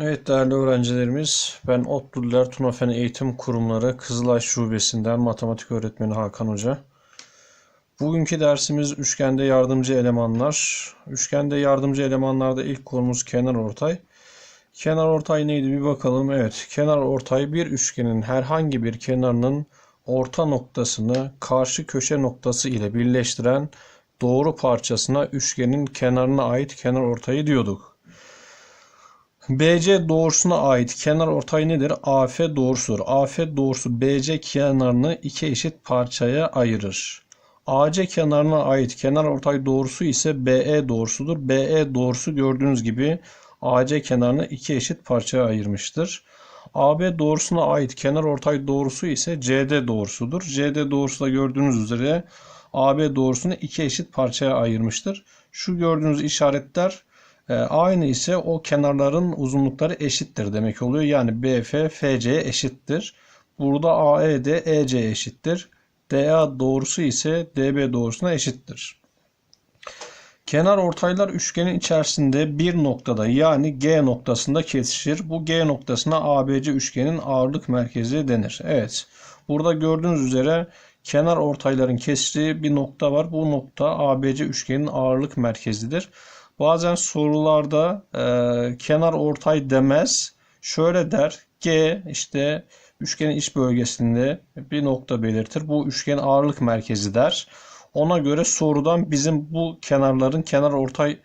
Evet değerli öğrencilerimiz, ben Otlular Tunafen Eğitim Kurumları Kızılay Şubesi'nden matematik öğretmeni Hakan Hoca. Bugünkü dersimiz üçgende yardımcı elemanlar. Üçgende yardımcı elemanlarda ilk konumuz kenar ortay. Kenar ortay neydi bir bakalım. Evet, kenar ortay bir üçgenin herhangi bir kenarının orta noktasını karşı köşe noktası ile birleştiren doğru parçasına üçgenin kenarına ait kenar ortayı diyorduk. BC doğrusuna ait kenar ortay nedir? AF doğrusudur. AF doğrusu BC kenarını iki eşit parçaya ayırır. AC kenarına ait kenar ortay doğrusu ise BE doğrusudur. BE doğrusu gördüğünüz gibi AC kenarını iki eşit parçaya ayırmıştır. AB doğrusuna ait kenar ortay doğrusu ise CD doğrusudur. CD doğrusu da gördüğünüz üzere AB doğrusunu iki eşit parçaya ayırmıştır. Şu gördüğünüz işaretler e, aynı ise o kenarların uzunlukları eşittir demek oluyor. Yani BF FC'ye eşittir. Burada AE de EC'ye eşittir. DA doğrusu ise DB doğrusuna eşittir. Kenar ortaylar üçgenin içerisinde bir noktada yani G noktasında kesişir. Bu G noktasına ABC üçgenin ağırlık merkezi denir. Evet. Burada gördüğünüz üzere kenar ortayların kesiştiği bir nokta var. Bu nokta ABC üçgenin ağırlık merkezidir. Bazen sorularda e, kenar ortay demez. Şöyle der. G işte üçgenin iç bölgesinde bir nokta belirtir. Bu üçgen ağırlık merkezi der. Ona göre sorudan bizim bu kenarların kenar ortay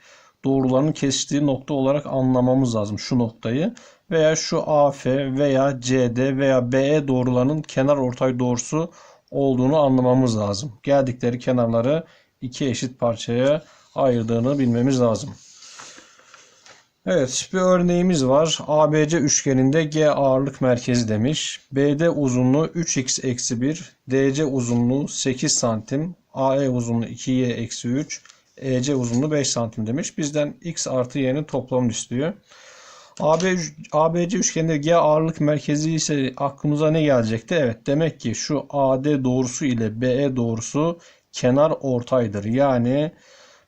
doğrularının kesiştiği nokta olarak anlamamız lazım şu noktayı. Veya şu AF veya CD veya BE doğrularının kenar ortay doğrusu olduğunu anlamamız lazım. Geldikleri kenarları iki eşit parçaya ayırdığını bilmemiz lazım. Evet bir örneğimiz var. ABC üçgeninde G ağırlık merkezi demiş. BD uzunluğu 3x eksi 1, DC uzunluğu 8 santim, AE uzunluğu 2y eksi 3, EC uzunluğu 5 santim demiş. Bizden x artı y'nin toplamını istiyor. AB, ABC üçgeninde G ağırlık merkezi ise aklımıza ne gelecekti? Evet demek ki şu AD doğrusu ile BE doğrusu kenar ortaydır. Yani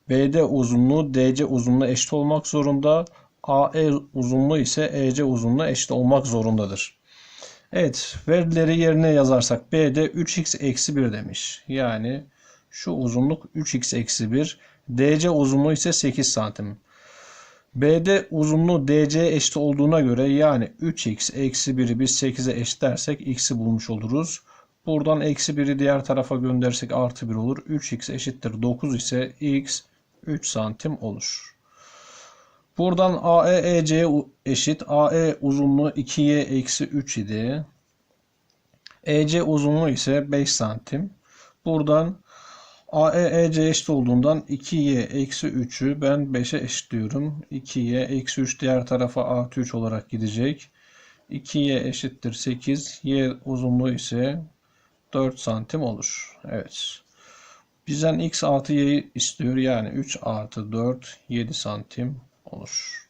BD uzunluğu DC uzunluğu eşit olmak zorunda. AE uzunluğu ise EC uzunluğu eşit olmak zorundadır. Evet verileri yerine yazarsak BD 3x eksi 1 demiş. Yani şu uzunluk 3x eksi 1. DC uzunluğu ise 8 santim. BD uzunluğu DC'ye eşit olduğuna göre yani 3x eksi 1'i biz 8'e eşitlersek x'i bulmuş oluruz. Buradan eksi 1'i diğer tarafa göndersek artı 1 olur. 3x eşittir 9 ise x 3 santim olur. Buradan AE EC'ye eşit. AE uzunluğu 2y eksi 3 idi. EC uzunluğu ise 5 santim. Buradan AE EC eşit olduğundan 2y eksi 3'ü ben 5'e eşitliyorum. 2y eksi 3 diğer tarafa artı 3 olarak gidecek. 2y eşittir 8. Y uzunluğu ise 4 santim olur. Evet. Bizden x artı y'yi istiyor. Yani 3 artı 4 7 santim olur.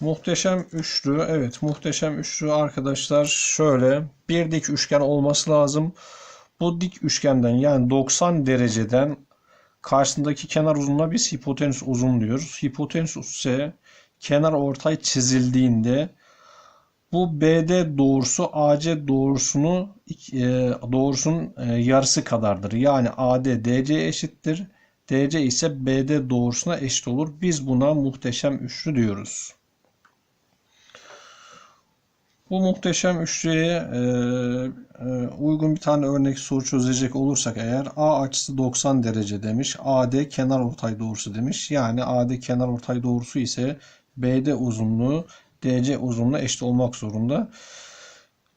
Muhteşem üçlü. Evet muhteşem üçlü arkadaşlar şöyle bir dik üçgen olması lazım. Bu dik üçgenden yani 90 dereceden karşısındaki kenar uzunluğuna biz hipotenüs uzun diyoruz. Hipotenüs ise kenar ortay çizildiğinde bu BD doğrusu AC doğrusunu e, doğrusunun e, yarısı kadardır. Yani AD DC eşittir. DC ise BD doğrusuna eşit olur. Biz buna muhteşem üçlü diyoruz. Bu muhteşem üçlüye e, uygun bir tane örnek soru çözecek olursak eğer A açısı 90 derece demiş. AD kenar ortay doğrusu demiş. Yani AD kenar ortay doğrusu ise BD uzunluğu DC uzunluğu eşit olmak zorunda.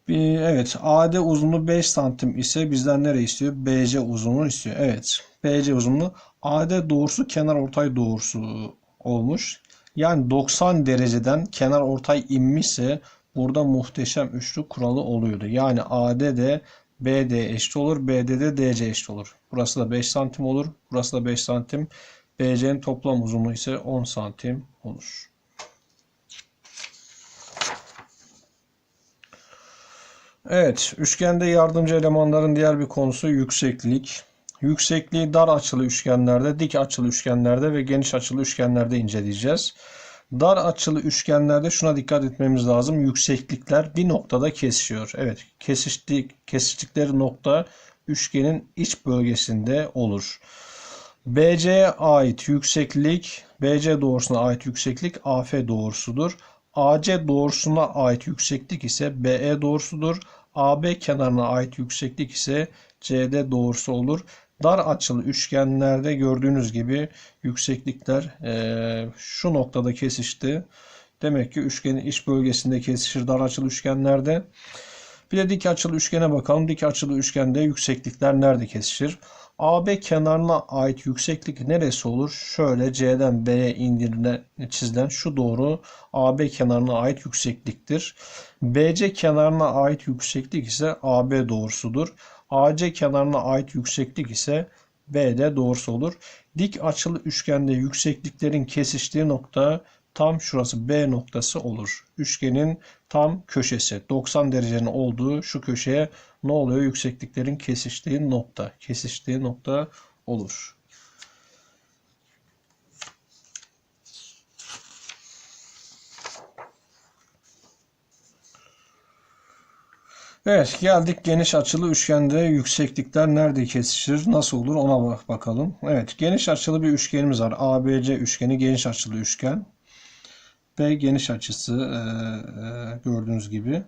Evet AD uzunluğu 5 santim ise bizden nereye istiyor? BC uzunluğu istiyor. Evet BC uzunluğu AD doğrusu kenar ortay doğrusu olmuş. Yani 90 dereceden kenar ortay inmişse burada muhteşem üçlü kuralı oluyordu. Yani AD de BD eşit olur. BD de DC eşit olur. Burası da 5 santim olur. Burası da 5 santim. BC'nin toplam uzunluğu ise 10 santim olur. Evet, üçgende yardımcı elemanların diğer bir konusu yükseklik. Yüksekliği dar açılı üçgenlerde, dik açılı üçgenlerde ve geniş açılı üçgenlerde inceleyeceğiz. Dar açılı üçgenlerde şuna dikkat etmemiz lazım. Yükseklikler bir noktada kesişiyor. Evet, kesiştik, kesiştikleri nokta üçgenin iç bölgesinde olur. BC'ye ait yükseklik, BC doğrusuna ait yükseklik AF doğrusudur. AC doğrusuna ait yükseklik ise BE doğrusudur. AB kenarına ait yükseklik ise CD doğrusu olur. Dar açılı üçgenlerde gördüğünüz gibi yükseklikler e, şu noktada kesişti. Demek ki üçgenin iç bölgesinde kesişir dar açılı üçgenlerde. Bir de dik açılı üçgene bakalım. Dik açılı üçgende yükseklikler nerede kesişir? AB kenarına ait yükseklik neresi olur? Şöyle C'den B'ye indirilen çizilen şu doğru AB kenarına ait yüksekliktir. BC kenarına ait yükseklik ise AB doğrusudur. AC kenarına ait yükseklik ise BD doğrusu olur. Dik açılı üçgende yüksekliklerin kesiştiği nokta tam şurası B noktası olur. Üçgenin tam köşesi 90 derecenin olduğu şu köşeye ne oluyor? Yüksekliklerin kesiştiği nokta. Kesiştiği nokta olur. Evet geldik geniş açılı üçgende yükseklikler nerede kesişir nasıl olur ona bak bakalım. Evet geniş açılı bir üçgenimiz var. ABC üçgeni geniş açılı üçgen. B geniş açısı e, e, gördüğünüz gibi.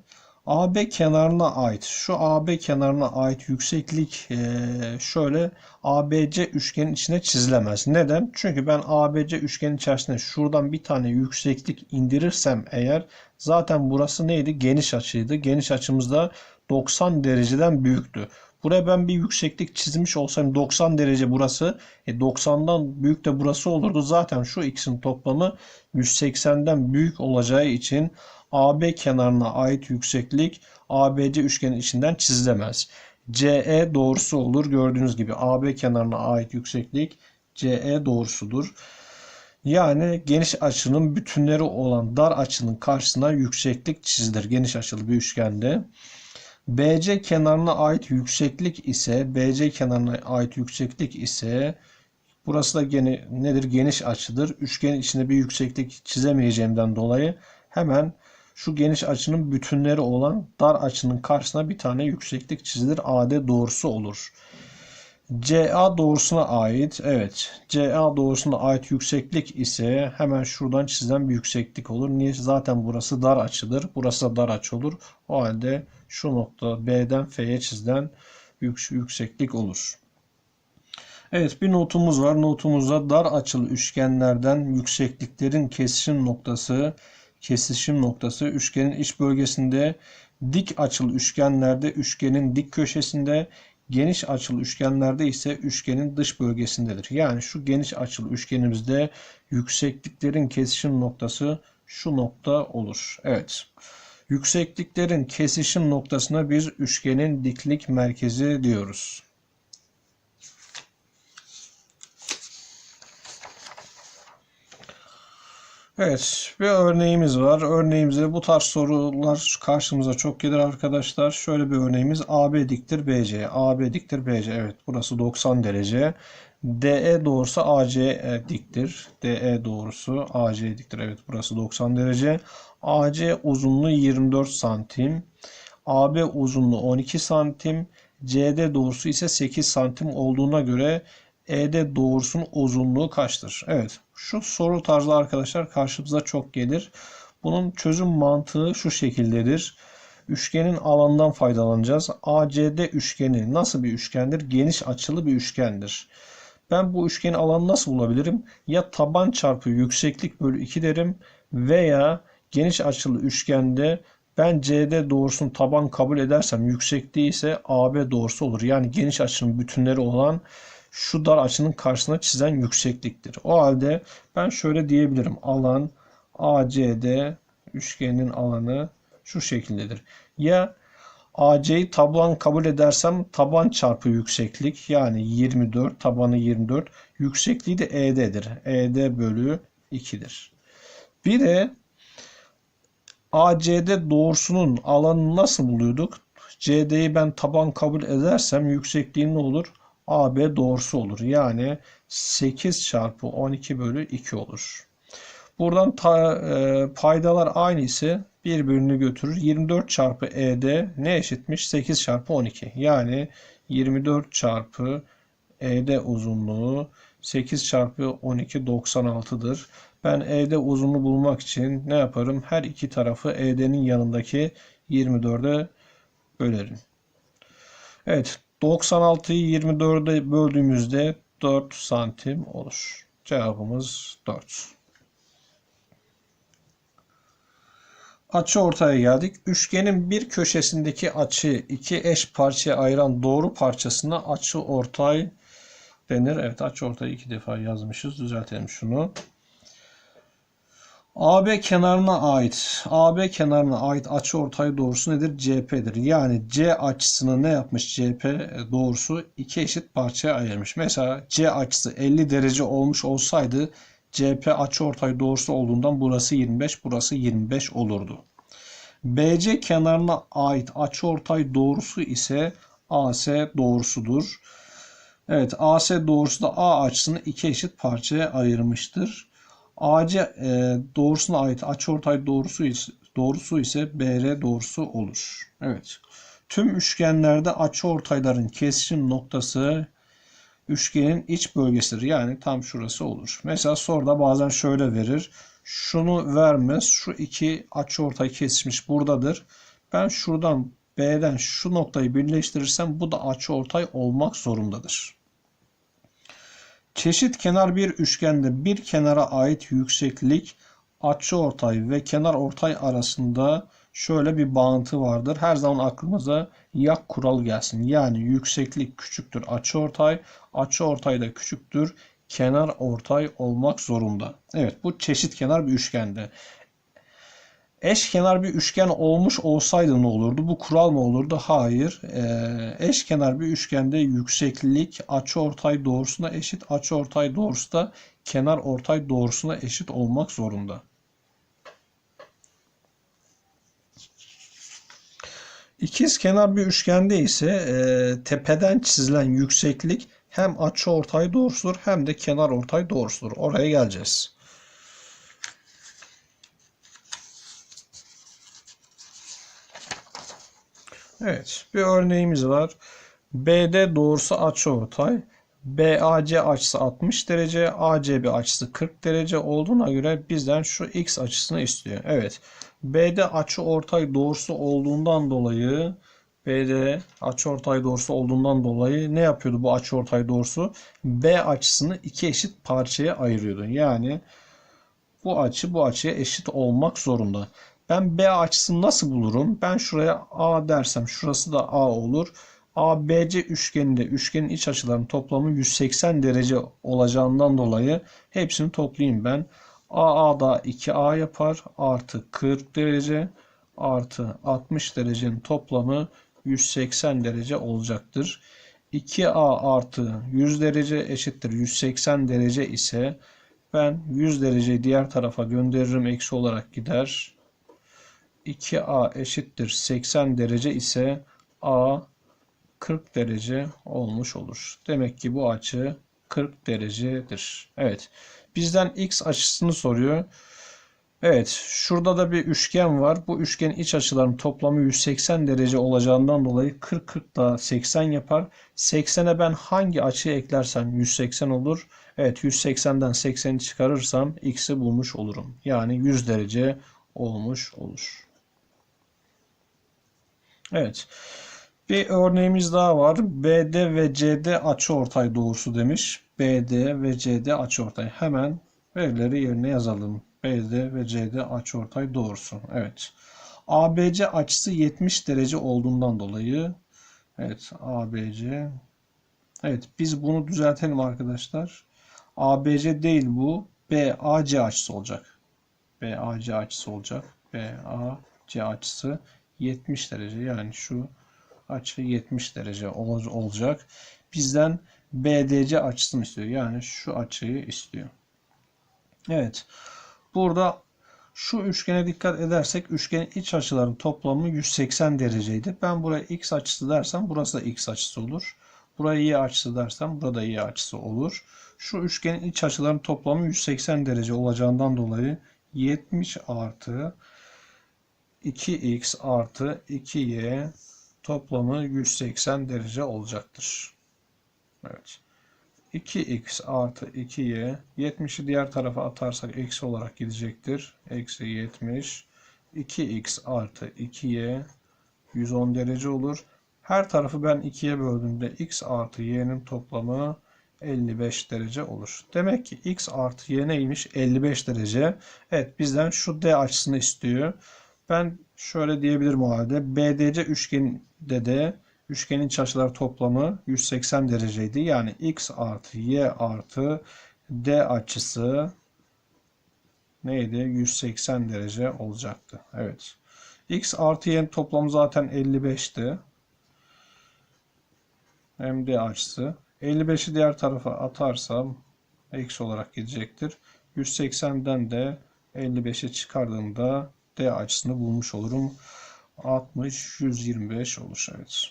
AB kenarına ait şu AB kenarına ait yükseklik e, şöyle ABC üçgenin içine çizilemez. Neden? Çünkü ben ABC üçgenin içerisine şuradan bir tane yükseklik indirirsem eğer zaten burası neydi? Geniş açıydı. Geniş açımızda 90 dereceden büyüktü. Buraya ben bir yükseklik çizmiş olsam 90 derece burası. E 90'dan büyük de burası olurdu. Zaten şu ikisinin toplamı 180'den büyük olacağı için AB kenarına ait yükseklik ABC üçgenin içinden çizilemez. CE doğrusu olur. Gördüğünüz gibi AB kenarına ait yükseklik CE doğrusudur. Yani geniş açının bütünleri olan dar açının karşısına yükseklik çizilir. Geniş açılı bir üçgende. BC kenarına ait yükseklik ise BC kenarına ait yükseklik ise burası da gene nedir? Geniş açıdır. Üçgenin içinde bir yükseklik çizemeyeceğimden dolayı hemen şu geniş açının bütünleri olan dar açının karşısına bir tane yükseklik çizilir. AD doğrusu olur. CA doğrusuna ait evet CA doğrusuna ait yükseklik ise hemen şuradan çizilen bir yükseklik olur. Niye? Zaten burası dar açıdır. Burası da dar açı olur. O halde şu nokta B'den F'ye çizilen yükseklik olur. Evet bir notumuz var. Notumuzda dar açılı üçgenlerden yüksekliklerin kesişim noktası kesişim noktası üçgenin iç bölgesinde dik açılı üçgenlerde üçgenin dik köşesinde Geniş açılı üçgenlerde ise üçgenin dış bölgesindedir. Yani şu geniş açılı üçgenimizde yüksekliklerin kesişim noktası şu nokta olur. Evet. Yüksekliklerin kesişim noktasına biz üçgenin diklik merkezi diyoruz. Evet, bir örneğimiz var. Örneğimizde bu tarz sorular karşımıza çok gelir arkadaşlar. Şöyle bir örneğimiz AB diktir BC. AB diktir BC. Evet, burası 90 derece. DE doğrusu AC diktir. DE doğrusu AC diktir. Evet, burası 90 derece. AC uzunluğu 24 santim. AB uzunluğu 12 santim. CD doğrusu ise 8 santim olduğuna göre ED doğrusunun uzunluğu kaçtır? Evet. Şu soru tarzı arkadaşlar karşımıza çok gelir. Bunun çözüm mantığı şu şekildedir. Üçgenin alanından faydalanacağız. ACD üçgeni nasıl bir üçgendir? Geniş açılı bir üçgendir. Ben bu üçgenin alanı nasıl bulabilirim? Ya taban çarpı yükseklik bölü 2 derim veya geniş açılı üçgende ben CD doğrusunu taban kabul edersem yüksekliği ise AB doğrusu olur. Yani geniş açının bütünleri olan şu dar açının karşısına çizen yüksekliktir. O halde ben şöyle diyebilirim. Alan ACD üçgenin alanı şu şekildedir. Ya AC'yi taban kabul edersem taban çarpı yükseklik yani 24 tabanı 24 yüksekliği de ED'dir. ED bölü 2'dir. Bir de ACD doğrusunun alanını nasıl buluyorduk? CD'yi ben taban kabul edersem yüksekliği ne olur? AB doğrusu olur. Yani 8 çarpı 12 bölü 2 olur. Buradan ta, e, paydalar aynı ise birbirini götürür. 24 çarpı ED ne eşitmiş? 8 çarpı 12. Yani 24 çarpı ED uzunluğu 8 çarpı 12 96'dır. Ben ED uzunluğu bulmak için ne yaparım? Her iki tarafı ED'nin yanındaki 24'e bölerim. Evet 96'yı 24'e böldüğümüzde 4 santim olur. Cevabımız 4. Açı ortaya geldik. Üçgenin bir köşesindeki açı iki eş parçaya ayıran doğru parçasına açı ortay denir. Evet açı ortayı iki defa yazmışız. Düzeltelim şunu. AB kenarına ait AB kenarına ait açı ortay doğrusu nedir? CP'dir. Yani C açısını ne yapmış? CP doğrusu iki eşit parçaya ayırmış. Mesela C açısı 50 derece olmuş olsaydı CP açı ortay doğrusu olduğundan burası 25, burası 25 olurdu. BC kenarına ait açı ortay doğrusu ise AC doğrusudur. Evet AC doğrusu da A açısını iki eşit parçaya ayırmıştır. AC e, doğrusuna ait açıortay doğrusu ise, doğrusu ise BR doğrusu olur. Evet. Tüm üçgenlerde açıortayların kesişim noktası üçgenin iç bölgesidir. Yani tam şurası olur. Mesela soruda bazen şöyle verir. Şunu vermez. Şu iki açıortay kesişmiş buradadır. Ben şuradan B'den şu noktayı birleştirirsem bu da açıortay olmak zorundadır. Çeşit kenar bir üçgende bir kenara ait yükseklik açıortay ve kenar ortay arasında şöyle bir bağıntı vardır. Her zaman aklımıza yak kuralı gelsin. Yani yükseklik küçüktür açıortay, açıortay da küçüktür kenar ortay olmak zorunda. Evet bu çeşit kenar bir üçgende. Eşkenar bir üçgen olmuş olsaydı ne olurdu? Bu kural mı olurdu? Hayır. Ee, eşkenar bir üçgende yükseklik açıortay doğrusuna eşit, açıortay doğrusu da kenar ortay doğrusuna eşit olmak zorunda. İkiz kenar bir üçgende ise e, tepeden çizilen yükseklik hem açıortay doğrusudur hem de kenar ortay doğrusudur. Oraya geleceğiz. Evet, bir örneğimiz var. BD doğrusu açıortay. BAC açısı 60 derece, ACB açısı 40 derece olduğuna göre bizden şu x açısını istiyor. Evet. BD açıortay doğrusu olduğundan dolayı BD açıortay doğrusu olduğundan dolayı ne yapıyordu bu açıortay doğrusu? B açısını iki eşit parçaya ayırıyordu. Yani bu açı bu açıya eşit olmak zorunda. Ben B açısını nasıl bulurum? Ben şuraya A dersem şurası da A olur. ABC üçgeninde üçgenin iç açılarının toplamı 180 derece olacağından dolayı hepsini toplayayım ben. AA da 2A yapar. Artı 40 derece artı 60 derecenin toplamı 180 derece olacaktır. 2A artı 100 derece eşittir 180 derece ise ben 100 dereceyi diğer tarafa gönderirim. Eksi olarak gider. 2A eşittir 80 derece ise A 40 derece olmuş olur. Demek ki bu açı 40 derecedir. Evet. Bizden x açısını soruyor. Evet. Şurada da bir üçgen var. Bu üçgenin iç açılarının toplamı 180 derece olacağından dolayı 40 40 da 80 yapar. 80'e ben hangi açıyı eklersem 180 olur. Evet 180'den 80'i çıkarırsam x'i bulmuş olurum. Yani 100 derece olmuş olur. Evet. Bir örneğimiz daha var. BD ve CD açıortay doğrusu demiş. BD ve CD açıortay. Hemen verileri yerine yazalım. BD ve CD açıortay doğrusu. Evet. ABC açısı 70 derece olduğundan dolayı evet ABC Evet biz bunu düzeltelim arkadaşlar. ABC değil bu. BAC açısı olacak. BAC açısı olacak. BAC açısı 70 derece yani şu açı 70 derece olacak. Bizden BDC açısını istiyor. Yani şu açıyı istiyor. Evet. Burada şu üçgene dikkat edersek üçgenin iç açılarının toplamı 180 dereceydi. Ben buraya x açısı dersem burası da x açısı olur. Buraya y açısı dersem burada y açısı olur. Şu üçgenin iç açılarının toplamı 180 derece olacağından dolayı 70 artı 2x artı 2y toplamı 180 derece olacaktır. Evet. 2x artı 2y 70'i diğer tarafa atarsak eksi olarak gidecektir. Eksi 70 2x artı 2y 110 derece olur. Her tarafı ben 2'ye böldüğümde x artı y'nin toplamı 55 derece olur. Demek ki x artı y neymiş? 55 derece. Evet bizden şu d açısını istiyor. Ben şöyle diyebilirim o halde. BDC üçgeninde de üçgenin iç toplamı 180 dereceydi. Yani x artı y artı d açısı neydi? 180 derece olacaktı. Evet. x artı y'nin toplamı zaten 55'ti. Hem d açısı. 55'i diğer tarafa atarsam eksi olarak gidecektir. 180'den de 55'e çıkardığımda D açısını bulmuş olurum. 60 125 olur evet.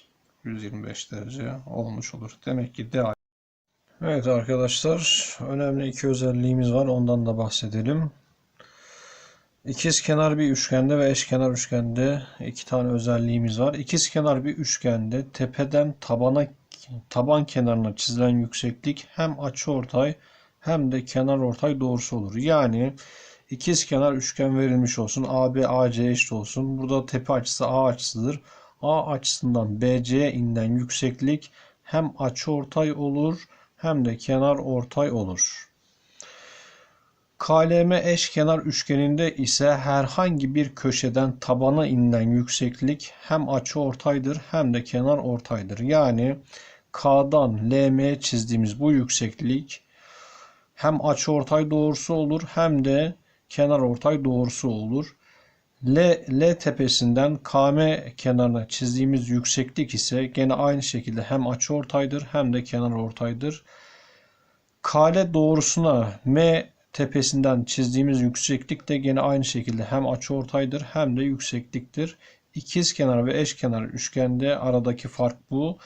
125 derece olmuş olur. Demek ki D Evet arkadaşlar önemli iki özelliğimiz var. Ondan da bahsedelim. İkiz kenar bir üçgende ve eşkenar üçgende iki tane özelliğimiz var. İkiz kenar bir üçgende tepeden tabana taban kenarına çizilen yükseklik hem açıortay hem de kenar ortay doğrusu olur. Yani ikiz kenar üçgen verilmiş olsun. AB AC eşit olsun. Burada tepe açısı A açısıdır. A açısından BC'ye inilen yükseklik hem açıortay olur hem de kenar ortay olur. KLM eşkenar üçgeninde ise herhangi bir köşeden tabana inilen yükseklik hem açıortaydır hem de kenar ortaydır. Yani K'dan LM'ye çizdiğimiz bu yükseklik hem açıortay doğrusu olur hem de kenar ortay doğrusu olur. L, L tepesinden KM kenarına çizdiğimiz yükseklik ise gene aynı şekilde hem açıortaydır hem de kenar ortaydır. KL doğrusuna M tepesinden çizdiğimiz yükseklik de gene aynı şekilde hem açıortaydır hem de yüksekliktir. İkiz kenar ve eş kenar üçgende aradaki fark bu.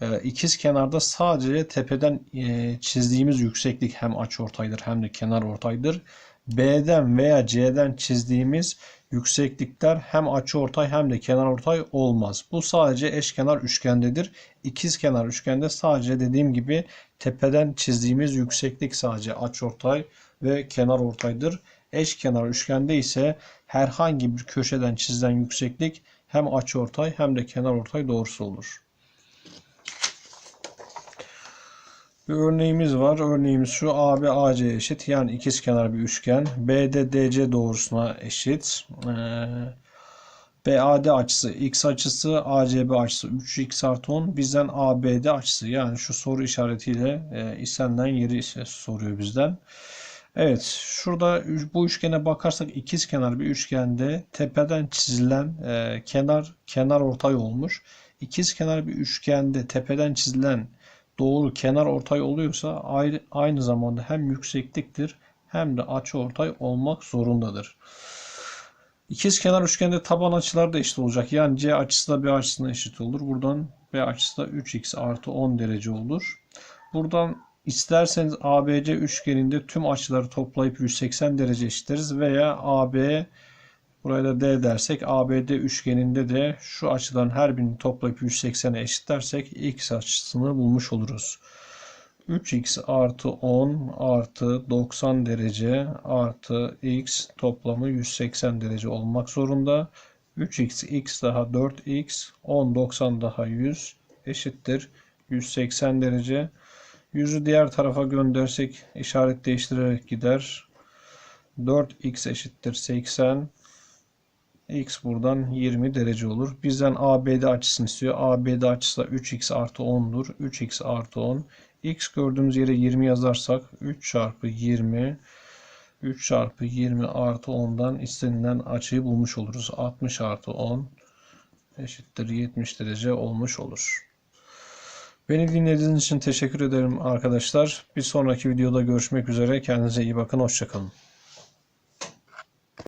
Ee, ikiz kenarda sadece tepeden e, çizdiğimiz yükseklik hem açıortaydır hem de kenar ortaydır. B'den veya C'den çizdiğimiz yükseklikler hem açıortay hem de kenar ortay olmaz. Bu sadece eşkenar üçgendedir. İkiz kenar üçgende sadece dediğim gibi tepeden çizdiğimiz yükseklik sadece açıortay ve kenar ortaydır. Eşkenar üçgende ise herhangi bir köşeden çizilen yükseklik hem açıortay hem de kenar ortay doğrusu olur. Bir örneğimiz var. Örneğimiz şu AB AC eşit. Yani ikizkenar bir üçgen. BD DC doğrusuna eşit. Ee, BAD açısı x açısı, ACB açısı 3x artı 10. Bizden ABD açısı yani şu soru işaretiyle e, istenilen yeri soruyor bizden. Evet şurada bu üçgene bakarsak ikizkenar bir üçgende tepeden çizilen e, kenar kenar ortay olmuş. İkizkenar bir üçgende tepeden çizilen doğru kenar ortay oluyorsa aynı zamanda hem yüksekliktir hem de açı ortay olmak zorundadır. İkiz kenar üçgende taban açılar da eşit olacak. Yani C açısı da B açısına eşit olur. Buradan B açısı da 3x artı 10 derece olur. Buradan isterseniz ABC üçgeninde tüm açıları toplayıp 180 derece eşitleriz veya AB Buraya da D dersek ABD üçgeninde de şu açıdan her birini toplayıp 180'e eşitlersek x açısını bulmuş oluruz. 3x artı 10 artı 90 derece artı x toplamı 180 derece olmak zorunda. 3x x daha 4x 10 90 daha 100 eşittir 180 derece. 100'ü diğer tarafa göndersek işaret değiştirerek gider. 4x eşittir 80 X buradan 20 derece olur. Bizden ABD açısını istiyor. ABD açısı da 3x artı 10'dur. 3x artı 10. X gördüğümüz yere 20 yazarsak 3 çarpı 20 3 çarpı 20 artı 10'dan istenilen açıyı bulmuş oluruz. 60 artı 10 eşittir 70 derece olmuş olur. Beni dinlediğiniz için teşekkür ederim arkadaşlar. Bir sonraki videoda görüşmek üzere. Kendinize iyi bakın. Hoşçakalın.